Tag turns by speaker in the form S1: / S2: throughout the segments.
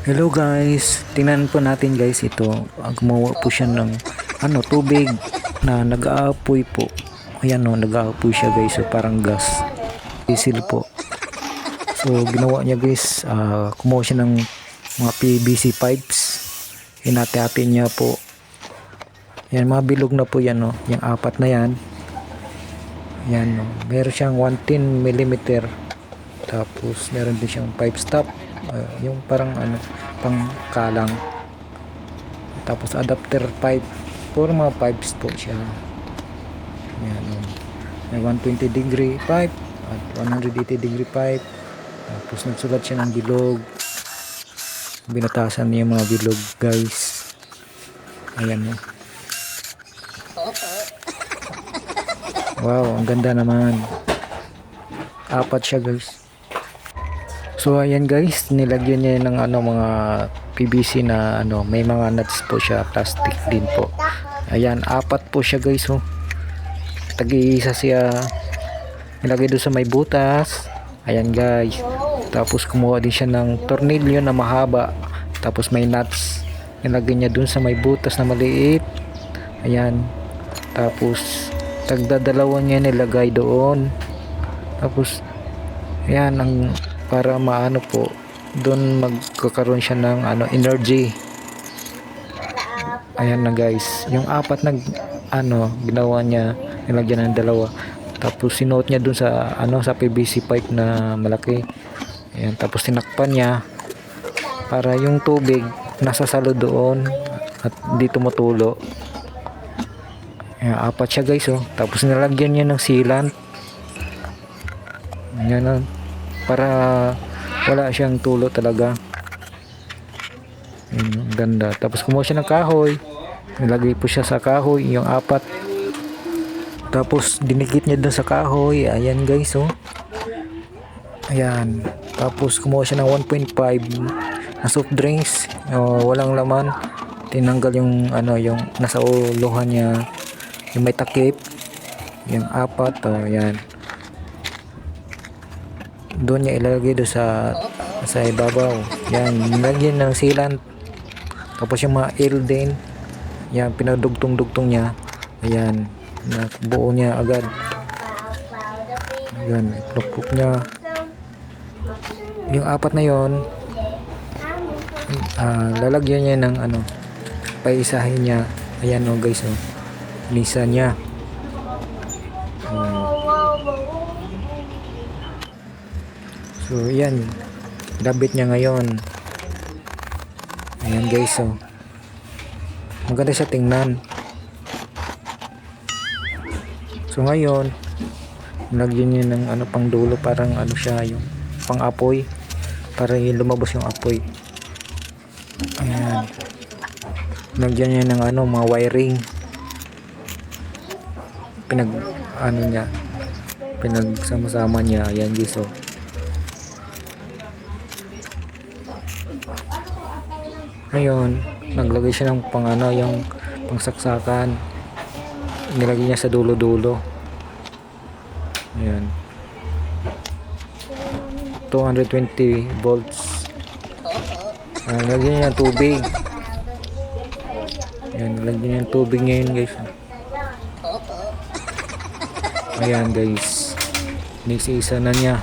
S1: Hello guys, tingnan po natin guys ito. Gumawa po siya ng ano, tubig na nag-aapoy po. Ayan o, nag-aapoy siya guys. So, parang gas. Diesel po. So ginawa niya guys, ah, kumuha siya ng mga PVC pipes. Hinati-hati niya po. Yan, mga bilog na po yan o. Yung apat na yan. Yan o. Meron siyang 110 mm. Tapos meron din siyang pipe stop. Ah, yung parang ano, pang kalang. Tapos adapter pipe. Puro mga pipes po siya. Yan o. May 120 degree pipe at 180 degree pipe. Tapos nagsulat siya ng bilog. Binatasan niya yung mga bilog guys. Ayan o. Wow, ang ganda naman. Apat siya guys. So ayan guys, nilagyan niya ng ano mga PVC na ano, may mga nuts po siya, plastic din po. Ayan, apat po siya guys oh. Tag-iisa siya. Nilagay doon sa may butas. Ayan guys. Tapos kumuha din siya ng tornilyo na mahaba. Tapos may nuts. Nilagay niya doon sa may butas na maliit. Ayan. Tapos tagdadalawa niya nilagay doon. Tapos ayan ang para maano po doon magkakaroon siya ng ano energy. Ayan na guys. Yung apat na ano ginawa niya nilagyan ng dalawa. Tapos sinuot niya doon sa ano sa PVC pipe na malaki. Ayan, tapos tinakpan niya para yung tubig nasa salo doon at di tumutulo. Ayan, apat siya guys oh. Tapos nilagyan niya ng sealant. Ayan oh. Para wala siyang tulo talaga. Ayan, ang ganda. Tapos kumuha siya ng kahoy. Nilagay po siya sa kahoy, yung apat. Tapos dinikit niya dun sa kahoy. Ayan guys oh. Ayan. Tapos kumuha siya ng 1.5 na soft drinks. Oh, walang laman. Tinanggal yung ano yung nasa uluhan niya. Yung may takip. Yung apat. Oh, ayan. Doon niya ilagay doon sa sa ibabaw. Yan, nilagyan ng sealant. Tapos yung mga L din. Yan, pinadugtong-dugtong niya. Ayan, nabuo niya agad. Ayan, iplukpok niya. Yung apat na yon ah, lalagyan niya ng ano, paisahin niya. Ayan o guys, oh. Lisa niya. So, yan. Dabit niya ngayon. Ayan guys, oh. Maganda siya tingnan. So, ngayon, lagyan niya ng ano pang dulo, parang ano siya, yung pang apoy. Para lumabas yung apoy. Ayan. Lagyan niya ng ano, mga wiring. Pinag, ano niya, pinagsama-sama niya. Ayan guys, oh. Ngayon, naglagay siya ng pang ano, yung pangsaksakan. Nilagay niya sa dulo-dulo. Ayan. 220 volts. Ah, lagyan niya ng tubig. Ayan, lagyan niya ng tubig ngayon guys. Ayan guys. Inisisa na niya.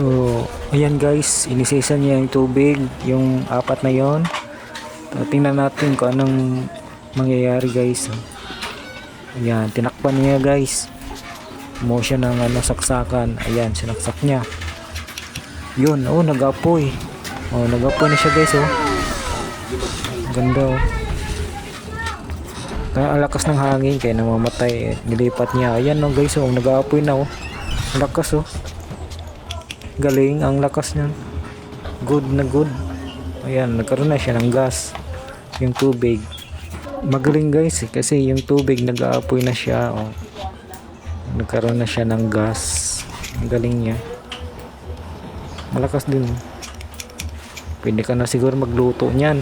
S1: So, ayan guys, inisisa niya yung tubig, yung apat na yon. So, tingnan natin kung anong mangyayari guys. Ayan, tinakpan niya guys. Mo siya ng ano, saksakan. Ayan, sinaksak niya. Yun, oh, nag-apoy. Oh, nag-apoy na siya guys, oh. Ganda, oh. Kaya ang lakas ng hangin, kaya namamatay. Eh. Nilipat niya. Ayan, oh, guys, oh, nag-apoy na, oh. Ang lakas, oh. Galing, ang lakas niya. Good na good. Ayan, nagkaroon na siya ng gas. Yung tubig. Magaling guys, eh, kasi yung tubig nag-aapoy na siya, oh. Nagkaroon na siya ng gas. Ang galing niya. Malakas din. Pwede ka na siguro magluto niyan.